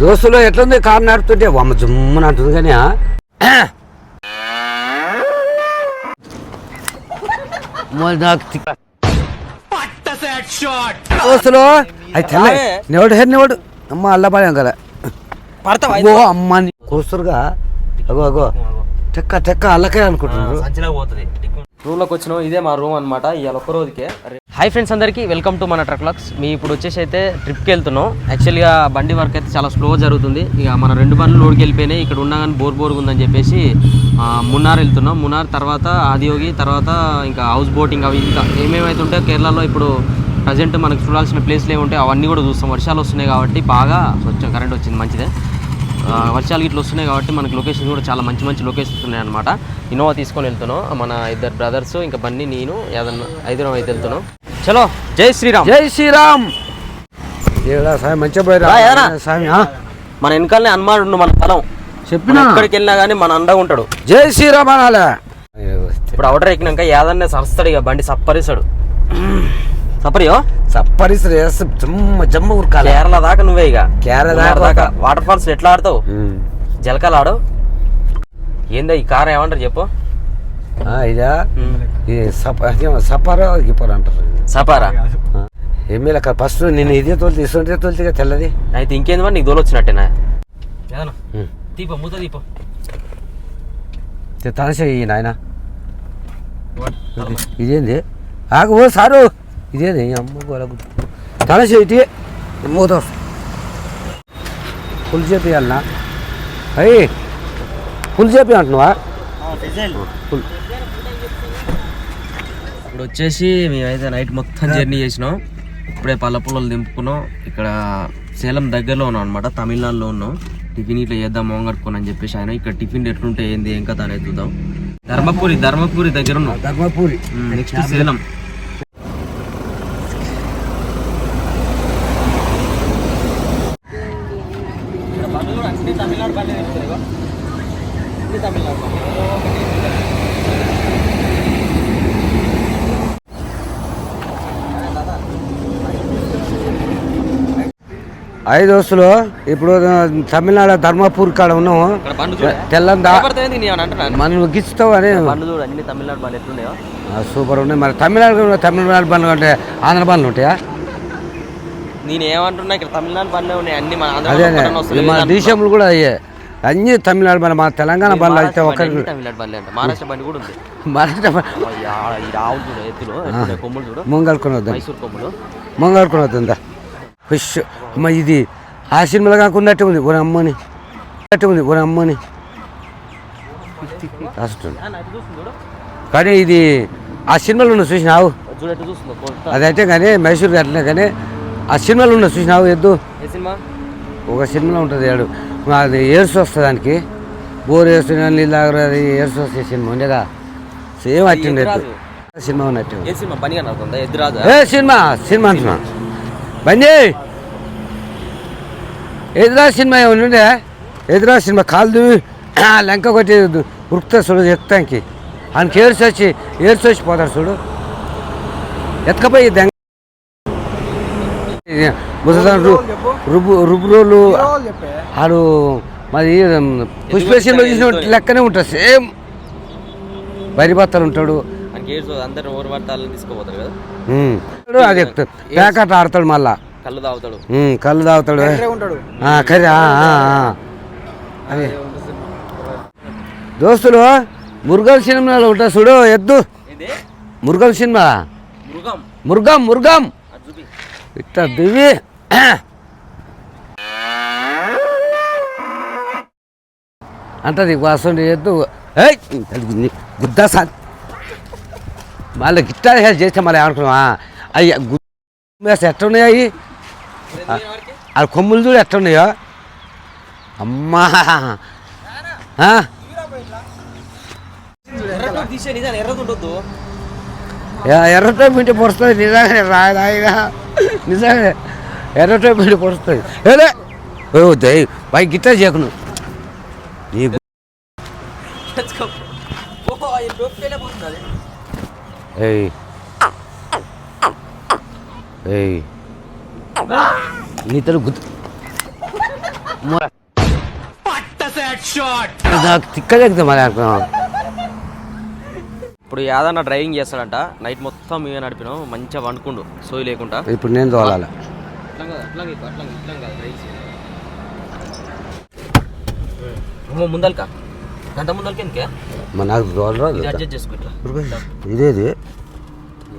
దోస్తులో ఎట్లుంది? కారు నడుపుతుంటే అమ్మ జుమ్మున అంటుంది కానీ దోస్తులు అది తెల్ల. నివడు హెర్ నివడు. అమ్మ అల్లబాయం కదా ఓ అమ్మ కూస్తురుగా. అగో అగో. టెక్క టెక్క అల్లకే అనుకుంటున్నారు. పోతుంది. రూమ్లోకి వచ్చినాం. ఇదే మా రూమ్ అనమాట ఇవాళ ఒక్క రోజుకే. హాయ్ ఫ్రెండ్స్ అందరికీ వెల్కమ్ టు మన ట్రక్ లక్స్ మీ ఇప్పుడు వచ్చేసి అయితే ట్రిప్కి వెళ్తున్నాం. యాక్చువల్గా బండి వర్క్ అయితే చాలా స్లో జరుగుతుంది. ఇక మన రెండు బండ్లు లోడ్కి వెళ్ళిపోయినాయి. ఇక్కడ ఉండగానే బోర్ బోర్గా ఉందని చెప్పేసి మున్నార్ వెళ్తున్నాం. మున్నార్ తర్వాత ఆదియోగి తర్వాత ఇంకా హౌస్ బోటింగ్ అవి ఇంకా ఏమేమైతే ఉంటాయో కేరళలో ఇప్పుడు ప్రజెంట్ మనకు చూడాల్సిన ప్లేస్లు ఉంటాయి అవన్నీ కూడా చూస్తాం. వర్షాలు వస్తున్నాయి కాబట్టి బాగా కొంచెం కరెంట్ వచ్చింది మంచిదే. వర్షాలు ఇట్లా వస్తున్నాయి కాబట్టి మనకి లొకేషన్ కూడా చాలా మంచి మంచి లొకేషన్స్ ఉన్నాయి అనమాట ఇన్నోవా తీసుకొని వెళ్తున్నాం. మన ఇద్దరు బ్రదర్స్ ఇంకా బన్నీ నేను ఏదన్నా హైదరాబాద్ అయితే వెళ్తున్నాం. చలో జై శ్రీరామ్. జై శ్రీరామ్? మన వెనకాలనే హనుమాన్ ఉండు మన స్థలం. చెప్పినా? ఎక్కడికి వెళ్ళినా కానీ మన అండగా ఉంటాడు. జై శ్రీరామ్ అనాలే. ఇప్పుడు అవుటర్ ఎక్కినాక ఏదన్నా సరస్తాడు ఇక బండి సప్పరిస్తాడు. సప్పరియో సప్పరిసరి జమ్మ జమ్మ ఉరకాలి. కేరళ దాకా నువ్వే ఇక. కేరళ దాకా. వాటర్ ఫాల్స్ ఎట్లా ఆడతావు? జలకాలు ఆడు ఏందా ఈ కార్ ఏమంటారు చెప్పు. ఇదా ఇది సప సపారో గిపర్ అంటారు. సపారా? ఎమ్మెల్యే ఫస్ట్ నేను ఇదే తోలి ఇస్తుంటే తోలితే తెల్లది. అయితే ఇంకేంది మరి? నీకు దోలొచ్చినట్టేనా దీపం మూత దీపం తనసే నాయన. ఇదేంది? ఆగు సారు! ఇదేంది? అమ్మ ఇటీ మూత ఫుల్ చేపియాలనా అయ్యి ఫుల్ చేపి అంటున్నావా? ఫుల్. ఇప్పుడు వచ్చేసి మేమైతే నైట్ మొత్తం జర్నీ చేసినాం ఇప్పుడే పళ్ళ పుల్లలు దింపుకున్నాం. ఇక్కడ సేలం దగ్గరలో ఉన్నాం అనమాట తమిళనాడులో ఉన్నాం. టిఫిన్ ఇట్లా చేద్దాం మొహం కట్టుకోని అని చెప్పేసి ఆయన ఇక్కడ టిఫిన్ ఎట్లుంటే ఏంది ఏం కథ అనేది చూద్దాం. ధర్మపురి ధర్మపురి దగ్గర ఉన్నాం. ధర్మపూరి. నెక్స్ట్ సేలం. ఐదు దోస్తులు ఇప్పుడు తమిళనాడు ధర్మపూర్ కాడ ఉన్నాము. తెల్లందా? మనం గిచ్చుతావు అని. సూపర్ ఉన్నాయి. మరి తమిళనాడు తమిళనాడు బండ్లు అంటే ఆంధ్ర బండ్లు ఉంటాయా? నేను ఏమంటున్నా ఇక్కడ తమిళనాడు బండ్లే ఉన్నాయి. అన్ని మన ఆంధ్ర అదే మన. దేశంలో కూడా అయ్యే. అన్ని తమిళనాడు బండ్లు మన తెలంగాణ బండ్లు అయితే ఒక తమిళనాడు బండ్లే అంట. మహారాష్ట్ర బండి కూడా ఉంది. ముంగల్కొని ముంగల్కొని వద్దా ఫిష్ అమ్మ ఇది ఆ సినిమాలో కాకున్నట్టే ఉంది. ఒక అమ్మని ఉన్నట్టే ఉంది. ఒక అమ్మని కానీ ఇది ఆ సినిమాలో ఉన్న చూసినావు? అదైతే కానీ మైసూర్ అట్లే కానీ ఆ సినిమాలో ఉన్న చూసినావు? ఎద్దు. ఒక సినిమా ఉంటుంది ఏడు. అది ఏర్స్ వస్తుంది దానికి. బోర్ వేస్తున్నా నీళ్ళు అది ఏర్స్ వస్తే సినిమా ఉండేగా సేమ్ ఎద్దు సినిమా ఉన్నట్టు. సినిమా? సినిమా? సినిమా అంటున్నా. బండి ఎదురా సినిమా ఏమైనా ఉండే? ఎదురా సినిమా కాలు లెంక కొట్టి ఉరుకుతా చూడు ఎత్తానికి ఆయనకి ఏర్చి వచ్చి ఏర్చి వచ్చి పోతాడు చూడు. ఎత్తకపోయి దెంగ ముసలి రుబ్బు రుబ్బు రోలు ఆడు మరి పుష్ప సినిమా చూసిన లెక్కనే ఉంటుంది సేమ్. వరి భర్తలు ఉంటాడు. అందరు ఓరు పడతాలని తీసుకోపోతారు కదా. అది ఎక్కుతాడు ఆడతాడు మళ్ళా. కళ్ళు తాగుతాడు. కళ్ళు తాగుతాడు. కర్రీ దోస్తులు మురుగల్ సినిమాలో ఉంటా చూడు ఎద్దు. మురుగల్ సినిమా? మురుగం. మురుగం ఇట్లా దివి. అంటది వాసండి ఎద్దు. గుద్దా సార్ మళ్ళీ గిట్టా చేస్తే మళ్ళీ ఏమనుకున్నావా అయ్యా గుద్ద ఎట్లా ఉన్నాయి అవి ఆ కొమ్ములు చూడు ఎట్లా ఉన్నాయో అమ్మా ఎర్రటో పిండి పొడుస్తుంది. నిజంగానే రాయగా నిజంగానే ఎర్రటో పిండి పొడుస్తుంది. ఏలే ఓ దై పై గిట్ట చేయకును నీ ఏయ్. ఏయ్. నీతో గుద్దు. నాకు తిక్కలేదు మరి ఇప్పుడు యాదన్న డ్రైవింగ్ చేస్తాడంట. నైట్ మొత్తం మేమే నడిపినాం. మంచిగా వండుకుండు సోయి లేకుండా. ఇప్పుడు నేను తోలాలి. ముందలక. గంట ముందలకి ఎందుకే? మరి నాకు ఇది అడ్జస్ట్ ఇట్లా ఇదేది?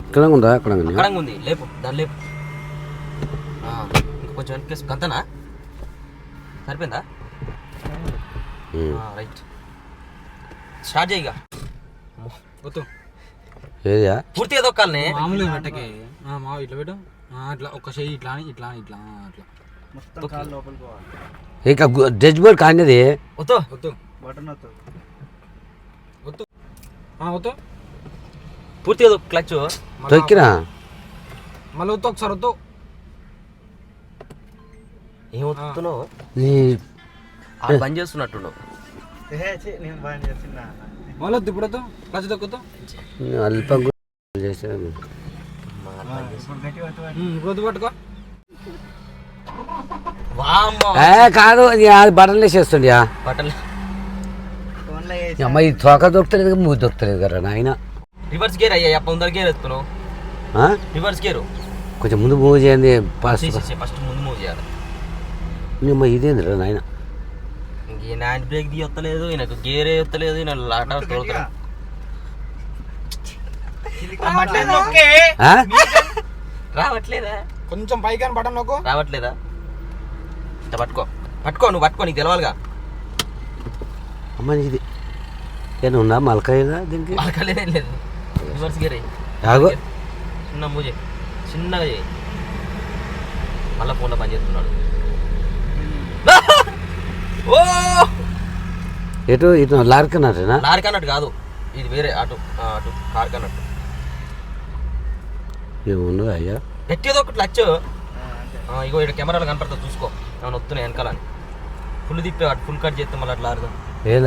ఇక్కడ ఉందా? అక్కడ ఉందా? అక్కడ ఉంది. లేపు. దాన్ని లేపు. కొంచెం వెనక్కి గంతనా? సరిపోయిందా. రైట్. స్టార్ట్ చేయగా వద్దు. ఏదియా? పూర్తిగా దొక్కాలని మామూలుగా పెట్టకే. ఆ, మా ఇట్లా పెట్టు. ఆ, ఇట్లా ఒక చెయ్యి ఇట్లా అని ఇట్లా అని ఇట్లా ఆ, అట్లా. ఇక డెడ్ బోర్డ్ కానిది. వద్దు. వద్దు. వద్దు ఆ, వద్దు పూర్తిగా క్లచ్. తొక్కినా? మళ్ళీ వద్దు ఒకసారి వద్దు ఏం వస్తున్నావు నీ ఆడు బంద్ చేస్తున్నట్టుండు మళ్ళీ ఇప్పుడు వద్దు క్లచ్ తొక్కుతూ. అల్పం చేసాను ఇప్పుడు పట్టుకో. కాదు బటన్ వేసేస్తుండయా బట్టలు అమ్మ ఈ తోక దొరుకుతలేదు కదా, మూడు దొరుకుతలేదు కదా నాయన. రివర్స్ గేర్ అయ్యా ముందర గేర్ ఎత్తుకున్నావు ఆ? Reverse gear. కొంచెం ముందు మూవ్ చేయండి ఫస్ట్ ఫస్ట్. ముందు మూవ్ చేయాలి. అమ్మ ఇదేందిరా నాయన? ఇంక ఈయన హ్యాండ్ బ్రేక్ తీయొత్తలేదు ఈయనకు గేర్ ఎత్తలేదు ఈయన లాట తోలుతాడు ఆ? రావట్లేదా? కొంచెం పైకి బటన్ నొక్కు. రావట్లేదా? ఇంత పట్టుకో. పట్టుకో నువ్వు పట్టుకో నీకు తెలవాలిగా. అమ్మ ఇది ఉందా మలకాయగా దీనికి వాళ్ళకలేదే లేదు రివర్స్ గేర్ అయ్యి ఆగో చిన్న చేయి చిన్నగా చేయి మళ్ళీ ఫోన్లో పని చేస్తున్నాడు ఓ ఎటు ఇటు లారికన్నారేనా లారీ కన్నట్టు కాదు ఇది వేరే అటు అటు కార్ కన్నట్టు ఏమున్నది అయ్యా గట్టిగా ఒకటి లచ్చు ఇగో ఇక్కడ కెమెరాలో కనపడుతుంది చూసుకో ఏమైనా వస్తున్నాయి వెనకాలని ఫుల్ తిప్పే ఫుల్ కట్ చేస్తే మళ్ళీ అట్లా ఏం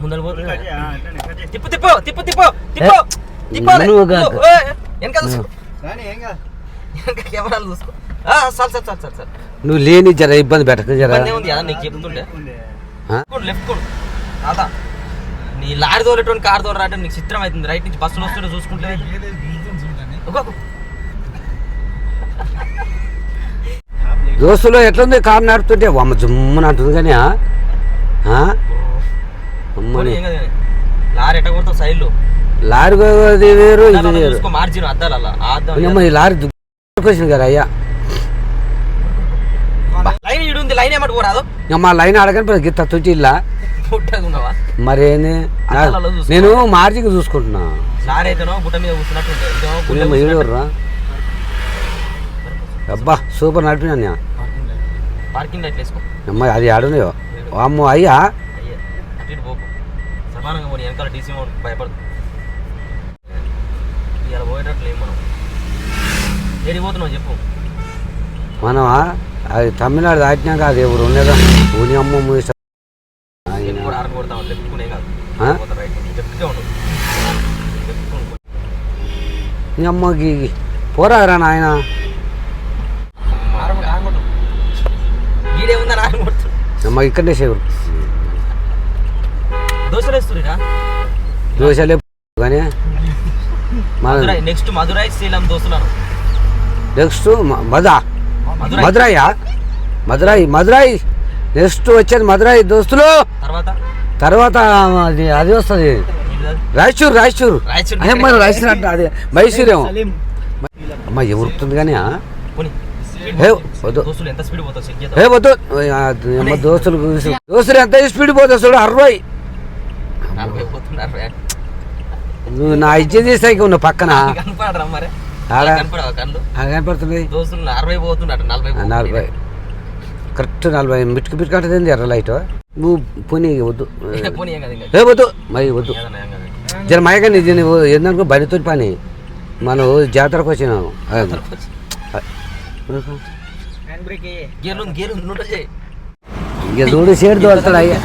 ముందర. తిప్పు తిప్పు తిప్పు తిప్పు తిప్పు తిప్పాలి. వెనక చూసుకో కెమెరాలు చూసుకో చాలు చాలు చాలు నువ్వు లేని జర ఇబ్బంది పెట్టక జర కదా నీకు చెప్తుంటే? లెఫ్ట్ కొడు రాదా నీ లారీ తోలేటువంటి కార్ తోలరా అంటే నీకు చిత్రం అవుతుంది రైట్ నుంచి బస్సులు వస్తుంటే చూసుకుంటే. దోస్తులో ఎట్లుంది కారు నడుపుతుంటే అమ్మ జుమ్మని అంటుంది కానీ ఆ? ఆ? పోనీ, అమ్మని. ఏం కాదు కానీ. లారీ ఎట్ట కొడతావు సైడ్లో? లారీ అది వేరు ఇది వేరు. చూసుకో మార్జిన్ అద్దాలు అలా ఆ అద్దం అమ్మ ఈ లారీ వచ్చింది కదా అయ్యా. లైన్ లైన్ ఏమంటే లైన్ అడగని గిత్త తుచి మరేంది చూసుకో. నేను మార్జిన్ చూసుకుంటున్నా. లారీ అయితేనో గుట్ట మీద కూర్చున్నట్టు అబ్బా సూపర్ నడిపినా నేను. పార్కింగ్ లైట్ వేసుకో. అమ్మ అది ఆడున్నాయో. అమ్మో అయ్యా అయ్యే అటు ఇటు పోకు సమానంగా పోనీ వెనకాల డీసీ మోడ్ భయపడదు. ఇలా పోయేటట్లు ఏం మనం? ఏడికి పోతున్నావు చెప్పు. మనమా? అది తమిళనాడు దాటినాక అది ఎవరు ఉండేదా. ఊని అమ్మ నేను కూడా కొడతాం కాదు. లెఫ్ట్గా అమ్మకి పోరారా నాయన? అమ్మ ఇక్కడనే సేవు దోశలు వేస్తురిరా దోశలే కానీ నెక్స్ట్ మధురై శ్రీలం దోశలను. నెక్స్ట్ మదా మధురై. మదురాయా మదురై మదురై నెక్స్ట్ వచ్చేది మదురై దోస్తులు. తర్వాత? తర్వాత అది అది వస్తుంది? రాయచూర్ రాయచూర్. రాయచూర్. అదే మరి రాయచూర్ అంట అదే మైసూరేమో. అమ్మ ఎవరుతుంది కానీ వద్దు. దోస్తులు ఎంత స్పీడ్ పోతావు చెక్ ఏ చేద్దాం వద్దు. ఆ, అమ్మ దోస్తులు గురించి- దోస్తులు ఎంత స్పీడ్ పోతా చూడు అరవై. నలభై పోతున్నారు నువ్వు నా ఇచ్చేది తీస్తాయి నువ్వు పక్కన కనపడరా మరి? కనపడుతుంది. అరవై పోతున్నట్టు నలభై కరెక్ట్ నలభై మిట్కి పిట్కి కట్టదేంది ఎర్ర లైట్? నువ్వు పోనీ వద్దు. పోనీ ఏం వద్దు. మరి వద్దు. జర మైగా ఇది నువ్వు ఏందనుకో బండితో పని. మనం జాతరకు ఇక చూడు షేడ్ దోలుతాడు అయ్యా.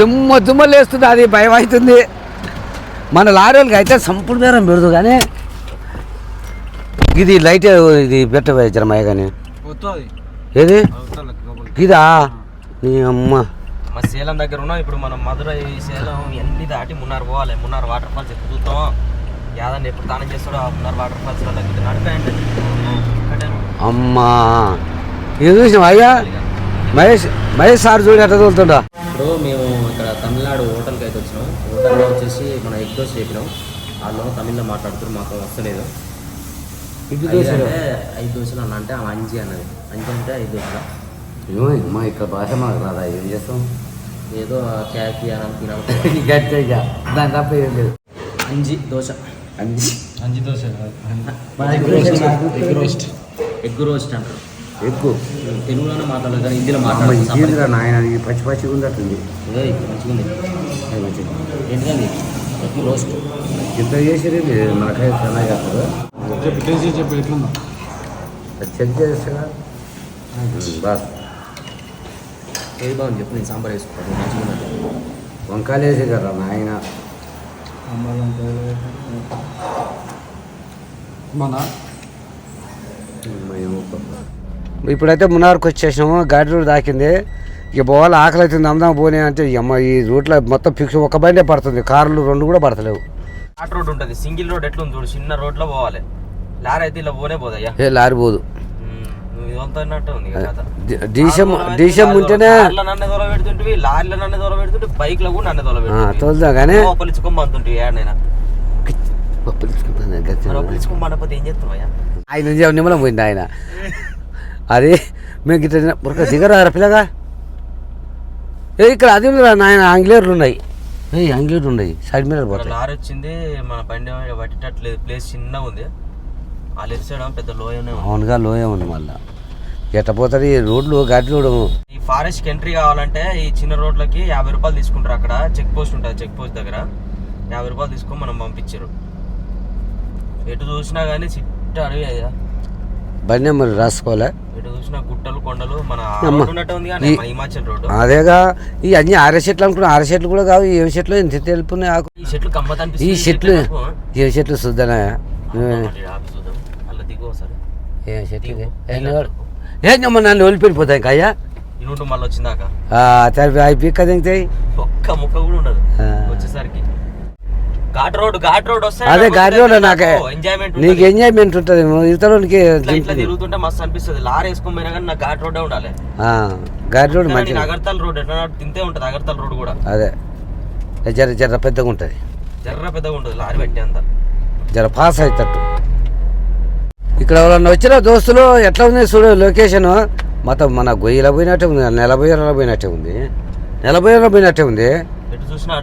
దుమ్మ దుమ్మ లేస్తుంది అది భయం అవుతుంది మన లారీ వాళ్ళకి అయితే సంపుడు బేరం పెడదు కానీ ఇది లైట్ ఇది పెట్ట జరమయ్య కానీ ఏది? ఇదా? నీ అమ్మ. మా సేలం దగ్గర ఉన్నాం ఇప్పుడు మనం మధురై సేలం ఎన్ని దాటి మున్నార్ పోవాలి మున్నార్ వాటర్ ఫాల్స్ చూద్దాం యాదన్న ఎప్పుడు తానం చేస్తాడో ఆ మున్నార్ వాటర్ ఫాల్స్ దగ్గర నడిపాయంటే. ఇక్కడే అమ్మా. ఇది చూసినావా అయ్యా? మహేష్ మహేష్ సార్ చూడు ఎట్లా తోలుతుండా. ఇప్పుడు మేము ఇక్కడ తమిళనాడు హోటల్కి అయితే వచ్చినాం. హోటల్లో వచ్చేసి మన ఎగ్ దోశ చెప్పినాం వాళ్ళు తమిళ్ళో మాట్లాడుతున్నారు మాకు వస్తలేదు అంటే ఐదు దోశలు అన్న అంటే ఆమె అంజి అన్నది. అంజి అంటే ఐదు దోశలు మా ఇక్కడ భాష మాకు రాదా ఏం చేస్తాం? ఏదో క్యాకి అని దాని తప్ప ఏం లేదు. అంజి దోశ. అన్ని Anji dosa egg roast. Egg roast అంటారు. ఎక్కువ. తెలుగులోనే మాట్లాడలేదు కానీ హిందీలో ఇదేంద్రా నాయన ఇది పచ్చి పచ్చిగా మంచిగా ఉంది. రోస్ట్. ఇంత చేసేది మనకై చాలా చెప్పు టేస్ట్ చేసి చెప్పు ఎట్లుందో. చెక్ చేస్తా బాస్ ఏది బాగుంది చెప్పు నేను సాంబార్ వేసుకుంటాను మంచిగా ఉన్నది వంకాయలు వేసే కదా నాయన మన ఇప్పుడైతే మున్నార్కి వచ్చేసినాము గాడి రోడ్ దాకింది. ఇక పోవాలి ఆకలి అవుతుంది అమ్దాం పోనీ అంటే అమ్మ ఈ రూట్లో మొత్తం ఫిక్స్ ఒక బండే పడుతుంది కార్లు రెండు కూడా పడతలేవు. ఘాట్ రోడ్ ఉంటుంది సింగిల్ రోడ్ ఎట్లుంది చూడు చిన్న రోడ్లో పోవాలి. లారీ అయితే ఇలా పోనే పోదయ్యా ఏ లారీ పోదు. ఉంది డీసెం డీసెం ఉంటేనే తోలుదా కానీ ఆయన నిమ్మలం పోయింది ఆయన. అది మేము గిట్ట తిన- ఉరక దిగరా పిల్లగా? ఏ ఇక్కడ అది ఉందిరా నాయన ఆంగ్లేయులు ఉన్నాయి. ఏ ఆంగ్లేయులు ఉన్నాయి. సైడ్ మీద లారీ వచ్చింది మన బండి పట్టేటట్లేదు. ప్లేస్ చిన్నగా ఉంది. ఆ లెఫ్ట్ సైడ్ పెద్ద లోయనే ఉంది అవునుగా లోయ ఉంది మళ్ళా. ఎట్ట పోతుంది ఈ రోడ్లు గడ్డి రోడ్డు? ఈ ఫారెస్ట్కి ఎంట్రీ కావాలంటే ఈ చిన్న రోడ్లకి యాభై రూపాయలు తీసుకుంటారు అక్కడ. చెక్ పోస్ట్ ఉంటుంది చెక్ పోస్ట్ దగ్గర. యాభై రూపాయలు తీసుకొని మనం పంపించారు. ఎటు చూసినా కానీ చిట్ట అడవి అయ్యా బండి నెంబర్ రాసుకోలే. అదేగా ఈ అన్ని ఆరే చెట్లు అనుకున్నా ఆరే చెట్లు కూడా కావు ఏ చెట్లు ఎంత ఆకు. ఈ చెట్లు. ఏ చెట్లు చూద్దానా? ఏ చెట్లు? ఏ నమ్మ నన్ను వదిలిపెట్టిపోతాయి కయ్యా మళ్ళీ వచ్చిందాక? అవి పిక్క దింగుతాయి ఒక్క ముక్క కూడా ఉండదు. వచ్చేసరికి. ఘాట్ రోడ్ ఘాట్ రోడ్ వస్తే అదే గాడి రోడ్ నాకే. ఎంజాయ్మెంట్ నీకు ఎంజాయ్మెంట్ ఉంటుంది. ఇతరులకి ఇట్లా తిరుగుతుంటే మస్తు అనిపిస్తుంది. లారీ వేసుకొని పోయినా కానీ నాకు ఘాట్ రోడ్డే ఉండాలి. గాడి రోడ్ నేను అగర్తల్ రోడ్ ఎట్లా తింటే ఉంటుంది అగర్తల్ రోడ్ కూడా. అదే. జర జర పెద్దగా ఉంటుంది. జర్ర పెద్దగా ఉంటుంది లారీ పెట్టే అంత. జర పాస్ అవుతట్టు ఇక్కడ ఎవరన్నా వచ్చిన దోస్తులు? ఎట్లా ఉంది చూడు లొకేషన్ మొత్తం మన గొయ్యిలో పోయినట్టే ఉంది నెల బొయ్యలో పోయినట్టే ఉంది. నెల బొయ్యలో పోయినట్టే ఉంది. చూసినా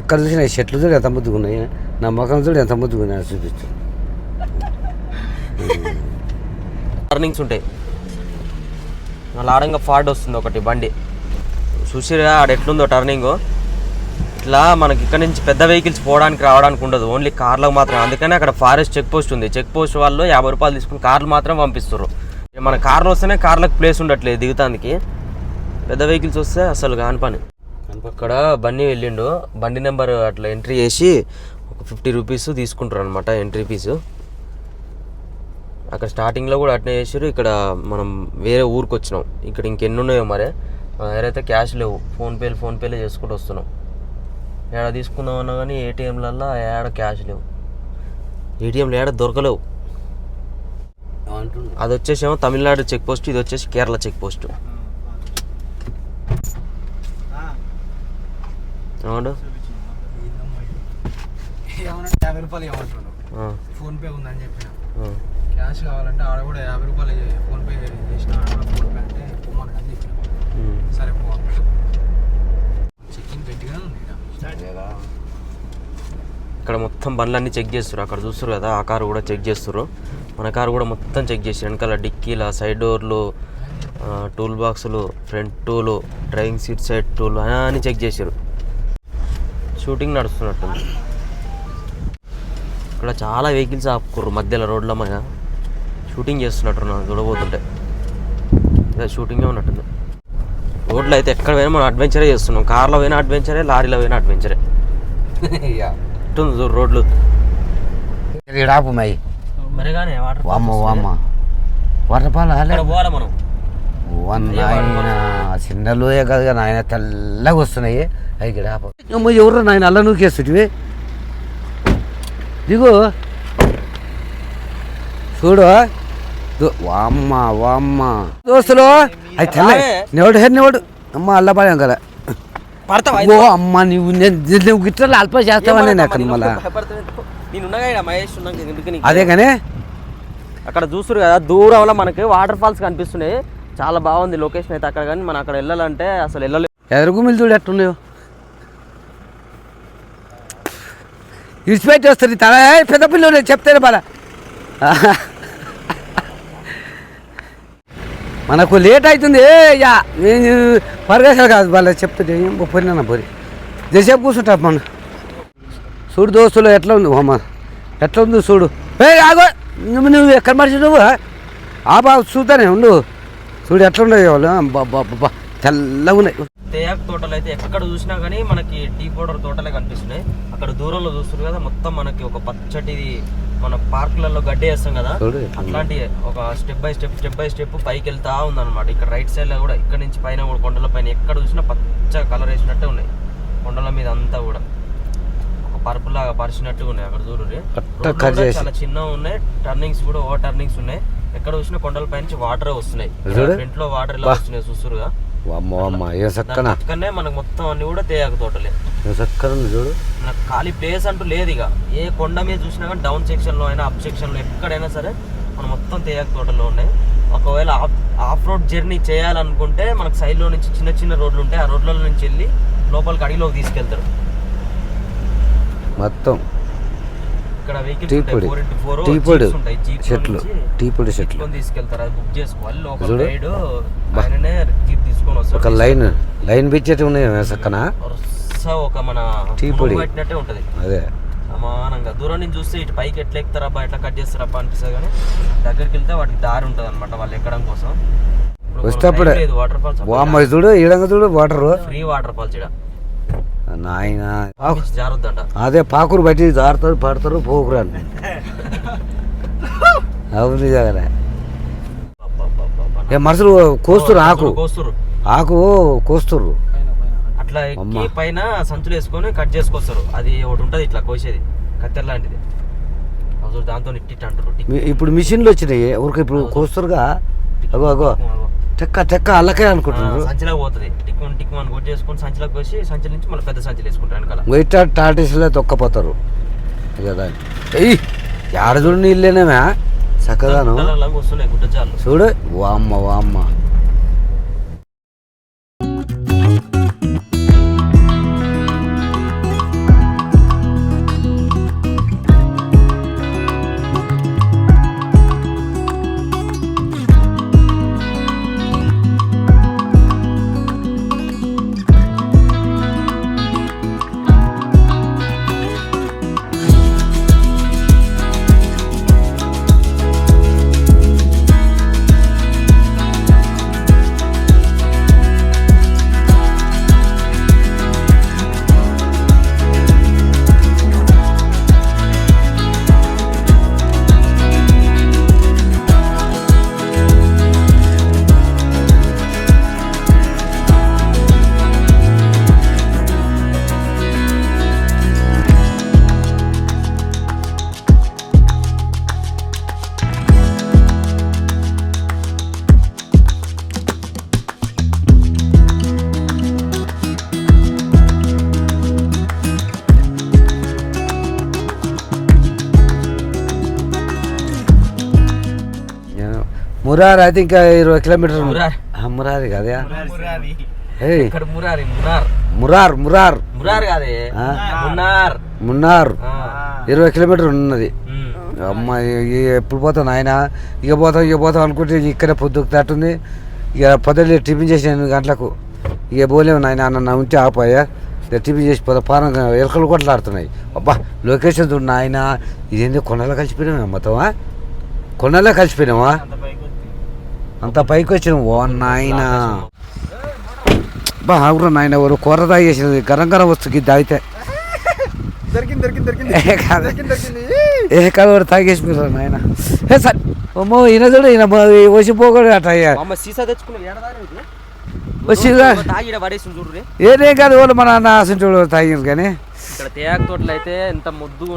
ఎక్కడ చూసినా చెట్లు చూడు ఎంత ముద్దుగా ఉన్నాయి నా ముఖం చూడు ఎంత ముద్దుగా ఉన్నాయి చూపించు టర్నింగ్స్ ఉంటాయి. లాడంగా ఫార్డ్ వస్తుంది ఒకటి బండి. చూసిరా ఆడ ఎట్లుందో టర్నింగ్ ఇట్లా మనకి ఇక్కడ నుంచి పెద్ద వెహికల్స్ పోవడానికి రావడానికి ఉండదు. ఓన్లీ కార్లకు మాత్రం అందుకని అక్కడ ఫారెస్ట్ చెక్ పోస్ట్ ఉంది. చెక్ పోస్ట్ వాళ్ళు యాభై రూపాయలు తీసుకుని కార్లు మాత్రం పంపిస్తారు మన కార్లు వస్తేనే కార్లకు ప్లేస్ ఉండట్లేదు దిగుతానికి. పెద్ద వెహికల్స్ వస్తే అసలు కాని పని. అక్కడ బండి వెళ్ళిండు. బండి నెంబర్ అట్లా ఎంట్రీ చేసి ఒక ఫిఫ్టీ రూపీస్ తీసుకుంటారు అనమాట ఎంట్రీ ఫీజు. అక్కడ స్టార్టింగ్లో కూడా అట్నే చేసారు ఇక్కడ మనం వేరే ఊరికి వచ్చినాం. ఇక్కడ ఇంకెన్ని ఉన్నాయో మరి. అయితే క్యాష్ లేవు ఫోన్పేలు ఫోన్పేలే చేసుకుంటూ వస్తున్నాం. ఏడ తీసుకుందాం అన్నా కానీ ఏటీఎంలల్లో ఏడ క్యాష్ లేవు. ఏటీఎంలు ఏడ దొరకలేవు. అది వచ్చేసేమో తమిళనాడు చెక్ పోస్ట్ ఇది వచ్చేసి కేరళ చెక్ పోస్ట్ అవును యాభై రూపాయలు ఇవ్వమంటుండు ఆ, ఫోన్ పే ఉందని చెప్పిన. క్యాష్ కావాలంటే ఆడ కూడా యాభై రూపాయలు ఫోన్ పే చేసిన ఫోన్ పే అంటే పొమ్మని అని చెప్పిన. సరే పో. చెక్కింగ్ గట్టిగా ఉంది ఈడ. ఇక్కడ మొత్తం బండ్లన్నీ చెక్ చేస్తారు అక్కడ చూస్తారు కదా ఆ కారు కూడా చెక్ చేస్తారు మన కారు కూడా మొత్తం చెక్ చేసి వెనకాల డిక్కీల సైడ్ డోర్లు టూల్ బాక్సులు front tool driving seat side tool అని చెక్ చేశారు షూటింగ్ నడుస్తున్నట్టుంది. ఇక్కడ చాలా వెహికల్స్ ఆపుకుర్రు మధ్యలో రోడ్ల మీద. షూటింగ్ చేస్తున్నట్టు నాకు చూడబోతుంటే. ఇదే షూటింగే ఉన్నట్టుంది. రోడ్లో అయితే ఎక్కడ పోయినా మనం అడ్వెంచరే చేస్తున్నాం. కార్లో పోయినా అడ్వెంచరే లారీలో పోయినా అడ్వెంచరే. చూడు రోడ్లు. వాటర్ పోవాలి మనం. చిన్నలోయే కదా నాయన తెల్లగా వస్తున్నాయి. అవి అమ్మ ఎవరు నాయన అల్ల నూకేస్తుంటివి? దిగు చూడు. వామ్మ వామ్మ. దోస్తులు అవి తెల్ల. నెవడు హెర్ నెవడు. అమ్మ అల్లపాడాం కదా ఓ అమ్మ నువ్వు నువ్వు గిట్ల అల్ప చేస్తావని నేను అక్కడ మళ్ళా? నీకు? అదే కానీ? అక్కడ చూస్తురు కదా దూరంలో మనకి వాటర్ ఫాల్స్ కనిపిస్తున్నాయి. చాలా బాగుంది లొకేషన్ అయితే అక్కడ కానీ మనం అక్కడ వెళ్ళాలంటే అసలు వెళ్ళలేదు ఎదురుగుమిలు చూడు ఎట్టున్నాయో ఇడిచిపెట్టి వస్తుంది తల. పెద్ద పిల్లలు చెప్తే బాల మనకు లేట్ అవుతుంది. యా నేను పరిగెసాలి కాదు వాళ్ళ చెప్తుంటే ఏం పోయినా పోరి. జసేపు కూర్చుంటా మన చూడు దోస్తులు ఎట్లా ఉంది అమ్మ ఎట్లా ఉంది చూడు. ఏ ఆగో. నువ్వు నువ్వు ఎక్కడ మర్చి నువ్వు? ఆ బాబు చూద్దానే ఉండు. చూడు ఎట్లా ఉన్నాయి వాళ్ళు బాబా తెల్లగా ఉన్నాయి. తేయాకు తోటలు అయితే ఎక్కడ చూసినా కానీ మనకి టీ పౌడర్ తోటలే కనిపిస్తున్నాయి. అక్కడ దూరంలో చూస్తున్నారు కదా మొత్తం మనకి ఒక పచ్చటి మన పార్కులలో గడ్డి వేస్తాం కదా. అట్లాంటి ఒక step by step step by step పైకి వెళ్తా ఉందన్నమాట. ఇక్కడ రైట్ సైడ్లో కూడా ఇక్కడ నుంచి పైన కూడా కొండల పైన ఎక్కడ చూసినా పచ్చ కలర్ వేసినట్టే ఉన్నాయి. కొండల మీద అంతా కూడా ఒక పరుపు లాగా పరిచినట్టుగా ఉన్నాయి అక్కడ చూడు. చాలా చిన్నగా ఉన్నాయి. టర్నింగ్స్ కూడా ఓ టర్నింగ్స్ ఉన్నాయి. ఎక్కడ చూసినా కొండల పై నుంచి వాటర్ వస్తున్నాయి. ఫ్రంట్లో వాటర్ ఇలా వస్తున్నాయి సక్కన పక్కనే మనకు మొత్తం అన్ని కూడా తేయాకు తోటలే. చూడు. ఖాళీ ప్లేస్ అంటూ లేదు ఇక. ఏ కొండ మీద చూసినా కానీ డౌన్ సెక్షన్లో అయినా అప్ సెక్షన్లో ఎక్కడైనా సరే మనం మొత్తం తేయాకు తోటలో ఉన్నాయి. ఒకవేళ ఆఫ్ రోడ్ జర్నీ చేయాలనుకుంటే మనకు side లో నుంచి చిన్న చిన్న రోడ్లు ఉంటాయి. ఆ రోడ్ల నుంచి వెళ్ళి లోపలికి అడిగిలోకి తీసుకెళ్తారు. మొత్తం. ఇక్కడ వెహికల్స్ టీ ఉంటాయి పొడి. ఫోర్ ఇంటూ ఫోర్ టీ పొడి. ఉంటాయి జీప్ చెట్లు. టీ పొడి చెట్లు. తీసుకెళ్తారు. అది బుక్ చేసుకోవాలి లోకల్. గైడ్ ఆయననే జీప్ తీసుకొని ఒక వస్తారు లైన్ లైన్ పిచ్చేటి ఉన్నాయి సక్కన ఒక మన టీ పునుగు పొడి. పెట్టినట్టే ఉంటది. అదే. సమానంగా. దూరం నుంచి చూస్తే ఇటు పైకి ఎట్లా ఎక్కుతారబ్బా ఎట్లా కట్ చేస్తారబ్బా అనిపిస్తుంది కానీ దగ్గరికి వెళ్తే వాటికి దారి ఉంటుంది అనమాట వాళ్ళు ఎక్కడం కోసం. వస్తేప్పుడే. వాటర్ ఫాల్స్ చూడు ఈడంగా చూడు వాటర్ ఫ్రీ వాటర్ ఫాల్స్ ఇక్కడ నాయన అదే పాకురు బట్టి జారుతారు పడతారు పోకురాను అవును జగలే ఏ మనుషులు కోస్తురు ఆకు. కోస్తురు ఆకు కోస్తురు పైన పైన. అట్లా పైన సంచులు వేసుకొని కట్ చేసుకొస్తారు. అది ఒకటి ఉంటుంది ఇట్లా కోసేది. కత్తెర లాంటిది. అసలు దాంతో ఇప్పుడు మిషన్లు వచ్చినాయి. ఊరికి ఇప్పుడు కోస్తురుగా. అగో. అగో. అగో. టెక్క టెక్క అల్లకే అనుకుంటున్నారు సంచిలో పోతుంది. టిక్ వన్ టిక్ వన్ కొట్టి చేసుకొని సంచిలో కోసి సంచి నుంచి మళ్ళీ పెద్ద సంచులు వేసుకుంటారు వెనకాల. వైట్ టార్టీస్లే తొక్కపోతారు. కదా ఎయ్ ఆడ చూడు నీళ్ళేనేమే చక్కగాను. వస్తున్నాయి గుట్టచాలు చూడు వామ్మ వామ్మ. మురారి అయితే ఇంకా ఇరవై కిలోమీటర్ మురారి. మురారి కదా. మురారి మురార్. మురార్? మురార్. కాదే? మున్నార్. ఇరవై కిలోమీటర్ ఉన్నది. అమ్మ ఎప్పుడు పోతాం ఆయన ఇక పోతాం ఇక పోతాం అనుకుంటే ఇక్కడే పొద్దుకు తట్టుంది ఇక పొద్దున్న టిఫిన్ చేసిన ఎనిమిది గంటలకు ఇక పోలేము నాయన అన్న నా ఉంటే ఆపాయా? ఇక టిఫిన్ చేసి పోతా పానం ఎలకలు కొట్లాడుతున్నాయి అబ్బా లొకేషన్ చూడు నాయన. ఇదేంది కొండలో కలిసిపోయినామా మొత్తమా కొండలో కలిసిపోయినామా అంత పైకి వచ్చినాం. ఓ నాయన. బా ఆగురా నాయన ఎవరు కూర తాగేసినది గరం గరం వస్తుంది తాగితే దొరికింది దొరికింది దొరికింది. ఏ కాదు. కూడా తాగేసిపోయారు నాయన. ఏ సార్. అమ్మో ఈయన చూడు ఈయన వచ్చిపోకూడదు అట్ట అయ్యా. అమ్మ సీసా పడేసి చూడు ఏదేం కాదు వాళ్ళు మన అన్న ఆశించోడు తాగిరు కానీ. ఇక్కడ తేయాక తోటలు అయితే ఎంత ముద్దుగా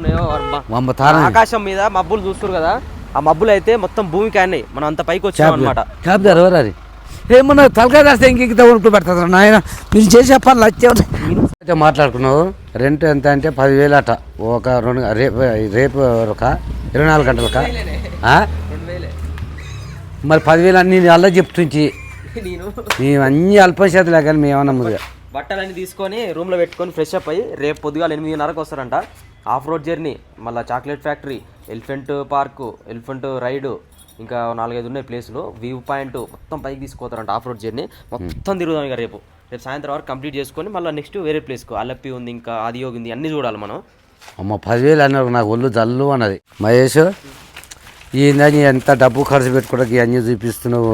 తారం ఆకాశం మీద మబ్బులు చూస్తారు కదా. ఆ మబ్బులు అయితే మొత్తం భూమికి అన్నాయి మనం అంత పైకి వచ్చాం అనమాట అది? ఏమన్నా తలకాయ రాస్తే ఇంకింత వణుకు పెడతారు నాయన. మీరు చేసే పనులు వచ్చే అయితే మాట్లాడుకున్నావు? రెంట్ ఎంత అంటే పదివేలు అట. ఒక రెండు రేపు రేపు ఒక ఇరవై నాలుగు గంటలకా? మరి పదివేలు అన్ని అలా చెప్తుంచి. నేను మేము అన్ని అల్పం చేతులే కానీ మేము ఏమన్నా ముందుగా. బట్టలన్నీ తీసుకొని రూమ్లో పెట్టుకొని ఫ్రెష్ అప్ అయ్యి రేపు పొద్దుగాల ఎనిమిదిన్నరకు వస్తారంట. ఆఫ్ రోడ్ జర్నీ మళ్ళీ chocolate factory elephant park elephant ride ఇంకా నాలుగైదు ఉన్నాయి ప్లేసులు. వ్యూ పాయింట్ మొత్తం పైకి తీసుకుపోతారంట ఆఫ్ రోడ్ జర్నీ. మొత్తం తిరుగుదాం ఇక రేపు. రేపు సాయంత్రం వరకు కంప్లీట్ చేసుకొని మళ్ళీ నెక్స్ట్ వేరే ప్లేస్కు. అల్లప్పి ఉంది ఇంకా ఆదియోగి ఉంది అన్నీ చూడాలి మనం. అమ్మ పదివేలు అన్నారు నాకు ఒళ్ళు జల్లు అన్నది. మహేష్ ఈయనని ఎంత డబ్బు ఖర్చు పెట్టుకోవడానికి అన్నీ చూపిస్తున్నావు?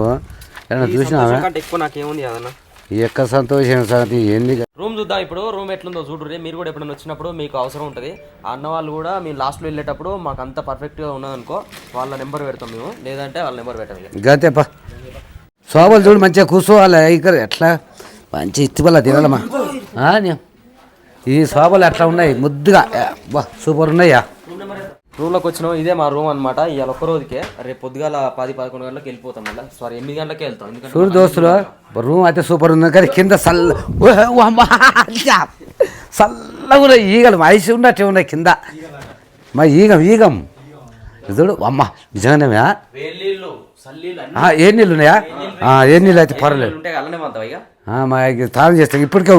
కంటే ఎక్కువ నాకేముంది కదన్నా ఎక్క సంతోషం సంగతి ఏంది రూమ్ చూద్దాం ఇప్పుడు. రూమ్ ఎట్లుందో చూడుర్రి. మీరు కూడా ఎప్పుడైనా వచ్చినప్పుడు మీకు అవసరం ఉంటుంది. ఆ అన్న వాళ్ళు కూడా మేము లాస్ట్లో వెళ్ళేటప్పుడు మాకు అంత పర్ఫెక్ట్గా ఉన్నదనుకో వాళ్ళ నెంబర్ పెడతాం మేము. లేదంటే వాళ్ళ నెంబర్ పెట్టాం ఇక. గంతేపా శోభలు చూడు మంచిగా కూర్చోవాలి. ఇక్కడ ఎట్లా? మంచి ఇత్తిపల్ల తినాలమ్మా. ఈ శోభలు ఎట్లా ఉన్నాయి? ముద్దుగా. సూపర్ ఉన్నాయా? రూమ్లోకి వచ్చినాం. ఇదే మా రూమ్ అనమాట ఇవాళ ఒక్క రోజుకే రేపు పొద్దుగాల పది పదకొండు గంటలకు వెళ్ళిపోతాం మళ్ళీ. సారీ ఎనిమిది గంటలకే వెళ్తాం. ఎందుకంటే చూడు దోస్తులు రూమ్ అయితే సూపర్ ఉంది. కానీ కింద. చల్లగా ఉన్నాయి ఈగలు ఐసి ఉన్నట్టే ఉన్నాయి కింద. మా ఈగం ఈగం. చూడు అమ్మ నిజంగానే వేళ్ళీళ్ళు సల్లీళ్ళు అన్ని. ఏ నీళ్ళు ఉన్నాయా? ఏ నీళ్ళు అయితే పర్వాలేదు. మా స్నానం చేస్తాం. ఇప్పటికే